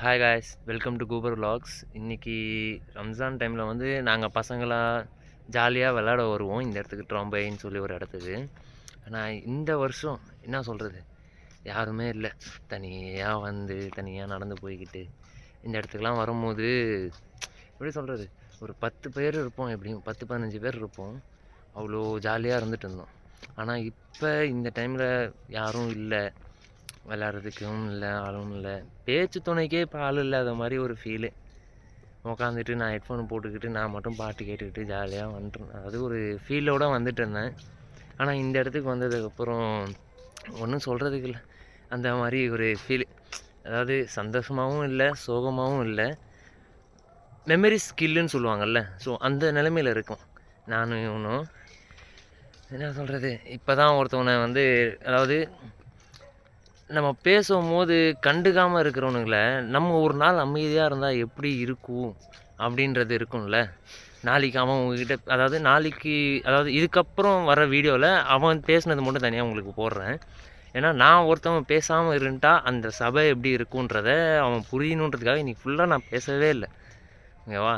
Hi guys welcome to Cooper vlogs. இன்றைக்கி ரம்ஜான் டைமில் வந்து நாங்கள் பசங்களாக ஜாலியாக விளாட வருவோம். இந்த இடத்துக்கு ட்ராம்பைன்னு சொல்லி ஒரு இடத்துக்கு. ஆனால் இந்த வருஷம் என்ன சொல்கிறது யாருமே இல்லை. தனியாக வந்து தனியாக நடந்து போய்கிட்டு இந்த இடத்துக்குலாம் வரும்போது எப்படி சொல்கிறது ஒரு பத்து பேர் இருப்போம் எப்படியும். பத்து பதினஞ்சு பேர் இருப்போம். அவ்வளோ ஜாலியாக இருந்துட்டு இருந்தோம். ஆனால் இப்போ இந்த டைமில் யாரும் இல்லை. விளாட்றதுக்கும் இல்லை ஆளும் இல்லை. பேச்சு துணைக்கே இப்போ ஆள் இல்லாத மாதிரி ஒரு ஃபீலு உட்காந்துட்டு நான் ஹெட்ஃபோன் போட்டுக்கிட்டு நான் மட்டும் பாட்டு கேட்டுக்கிட்டு ஜாலியாக வந்துட்டு அது ஒரு ஃபீலோடு வந்துட்டு இருந்தேன். ஆனால் இந்த இடத்துக்கு வந்ததுக்கப்புறம் ஒன்றும் சொல்கிறதுக்கு இல்லை. அந்த மாதிரி ஒரு ஃபீல் அதாவது சந்தோஷமாகவும் இல்லை சோகமாகவும் இல்லை. மெமரி ஸ்கில்லுன்னு சொல்லுவாங்கல்ல. ஸோ அந்த நிலைமையில் இருக்கும். நானும் இவனும். என்ன சொல்கிறது இப்போ தான் ஒருத்தவனை வந்து அதாவது நம்ம பேசும்போது கண்டுக்காமல் இருக்கிறவனுங்கள நம்ம ஒரு நாள் அமைதியாக இருந்தால் எப்படி இருக்கும்? அப்படின்றது இருக்கும்ல. நாளைக்கு அவன் உங்ககிட்ட அதாவது நாளைக்கு அதாவது இதுக்கப்புறம் வர வீடியோவில் அவன் பேசுனது மட்டும் தனியாக உங்களுக்கு போடுறேன். ஏன்னா நான் ஒருத்தவன் பேசாமல் இருந்துட்டா அந்த சபை எப்படி இருக்குன்றத அவன் புரியணுன்றதுக்காக இன்றைக்கி ஃபுல்லாக நான் பேசவே இல்லை. ஓகேவா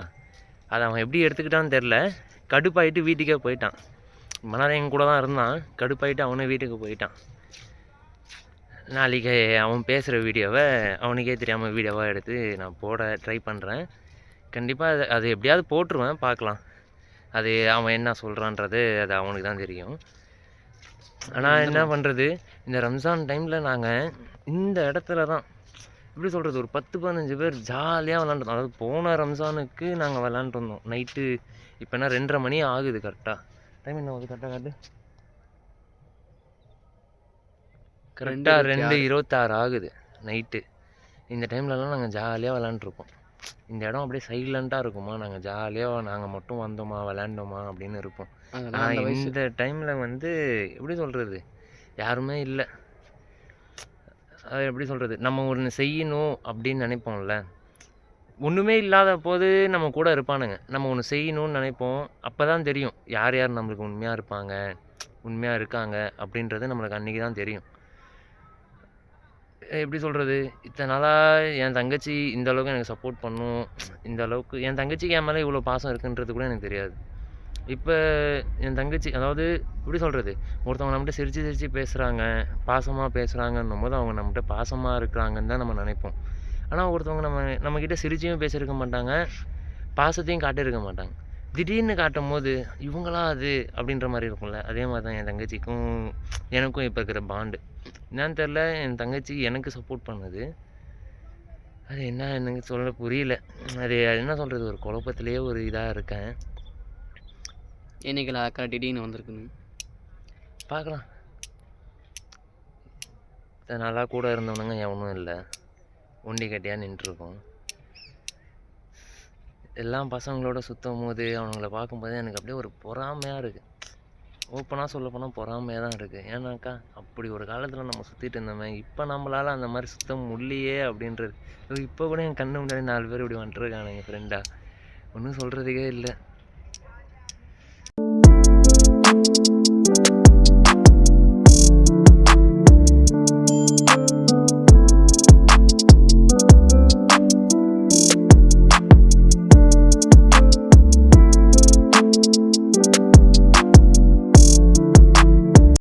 அதை அவன் எப்படி எடுத்துக்கிட்டான்னு தெரில கடுப்பாயிட்டு வீட்டுக்கே போயிட்டான். மணி என் கூட தான் இருந்தான். கடுப்பாயிட்டு அவனே வீட்டுக்கு போயிட்டான். நாளைக்கு அவன் பேசுகிற வீடியோவை அவனுக்கே தெரியாமல் வீடியோவாக எடுத்து நான் போட ட்ரை பண்ணுறேன் கண்டிப்பாக அது அது எப்படியாவது போட்டுருவேன் பார்க்கலாம் அது அவன் என்ன சொல்கிறான்றது அது அவனுக்கு தான் தெரியும். ஆனால் என்ன பண்ணுறது இந்த ரம்ஜான் டைமில் நாங்கள் இந்த இடத்துல தான் எப்படி சொல்கிறது ஒரு பத்து பதினஞ்சு பேர் ஜாலியாக விளாண்டுருந்தோம் அதாவது போன ரம்ஜானுக்கு நாங்கள் விளாண்டுட்டு இருந்தோம் நைட்டு இப்போ என்ன ரெண்டரை மணி ஆகுது கரெக்டாக டைம் என்ன ஆகுது கரெக்டாக காட்டு? கரெக்டாக ரெண்டு இருபத்தாறு ஆகுது நைட்டு இந்த டைம்லலாம் நாங்கள் ஜாலியாக விளாண்டுருப்போம் இந்த இடம் அப்படியே சைலண்ட்டாக இருக்குமா? நாங்கள் ஜாலியாக நாங்கள் மட்டும் வந்தோமா? விளாண்டோமா அப்படின்னு இருப்போம். ஆனால் இந்த டைமில் வந்து எப்படி சொல்கிறது யாருமே இல்லை. அது எப்படி சொல்கிறது நம்ம ஒன்று செய்யணும் அப்படின்னு நினைப்போம்ல. ஒன்றுமே இல்லாத போது நம்ம கூட இருப்பானுங்க. நம்ம ஒன்று செய்யணும்னு நினைப்போம். அப்போ தான் தெரியும். யார் யார் நம்மளுக்கு உண்மையாக இருப்பாங்க? உண்மையாக இருக்காங்க? அப்படின்றது நம்மளுக்கு அன்றைக்கி தான் தெரியும். எப்படி சொல்கிறது இத்தனை நாளாக என் தங்கச்சி இந்த அளவுக்கு எனக்கு சப்போர்ட் பண்ணும். இந்த அளவுக்கு என் தங்கச்சிக்கு என் மேலே இவ்வளோ பாசம் இருக்குன்றது கூட எனக்கு தெரியாது. இப்போ என் தங்கச்சி அதாவது எப்படி சொல்கிறது ஒருத்தவங்க நம்மகிட்ட சிரித்து சிரித்து பேசுகிறாங்க பாசமாக பேசுகிறாங்கன்னும் போது அவங்க நம்மகிட்ட பாசமாக இருக்கிறாங்கன்னு தான் நம்ம நினைப்போம். ஆனால் ஒருத்தவங்க நம்ம நம்மக்கிட்ட சிரிச்சியும் பேசியிருக்க மாட்டாங்க பாசத்தையும் காட்டியிருக்க மாட்டாங்க. திடீர்னு காட்டும் போது இவங்களா அது? அப்படின்ற மாதிரி இருக்கும்ல. அதே மாதிரி தான் என் தங்கச்சிக்கும் எனக்கும் இப்போ இருக்கிற பாண்டு என்னன்னு தெரில என் தங்கச்சி எனக்கு சப்போர்ட் பண்ணுது. அது என்ன எனக்கு சொல்ல புரியல. அது என்ன சொல்கிறது ஒரு குழப்பத்திலேயே ஒரு இதாக இருக்கேன். என்னைக்கு அக்கா திடீர்னு வந்திருக்குன்னு? பார்க்கலாம். நாளாக கூட இருந்தவனுங்க எவனும் இல்லை. ஒண்டி கட்டியாக நின்றுருக்கோம் எல்லாம் பசங்களோட சுற்றும் போது அவனுங்கள பார்க்கும்போது எனக்கு அப்படியே ஒரு பொறாமையாக இருக்குது ஓப்பனாக சொல்ல போனால் பொறாமையாக தான் இருக்குது ஏன்னாக்கா அப்படி ஒரு காலத்தில் நம்ம சுற்றிட்டு இருந்தோமே இப்போ நம்மளால் அந்த மாதிரி சுத்த முடியலையே அப்படின்றது. இப்போ கூட என் கண்ணு முன்னாடி நாலு பேர் இப்படி வந்துட்டுருக்கானுங்க ஃப்ரெண்டாக ஒன்றும் சொல்கிறதுக்கே இல்லை.